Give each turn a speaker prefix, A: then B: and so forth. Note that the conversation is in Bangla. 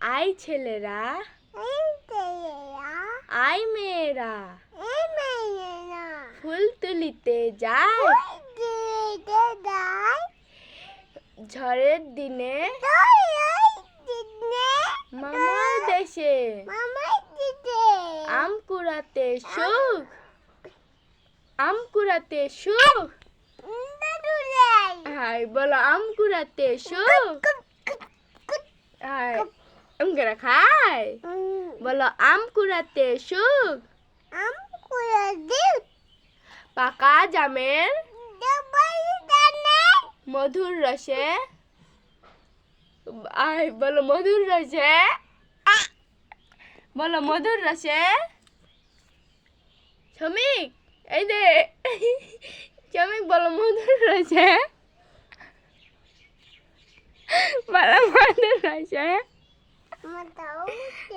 A: আই ছেলেরা। আই মেয়েরা। ফুল তুলিতে যায়। ঝড়ের দিনে মামার দেশে আম কুড়াতে সুখ। আম কুড়াতে সুখ। হাই বলো, আম কুড়াতে সুখ। হাই আম করে খায় বলো আম কুড়াতে সুখ
B: আম কুড়া দিও
A: পাকা জামের মধুর রসে আই বলো মধুর রসে! বলো মধুর রসে শ্রমিক এই দে শ্রমিক বলো মধুর রসে বলো মধুর রসে
B: Mô.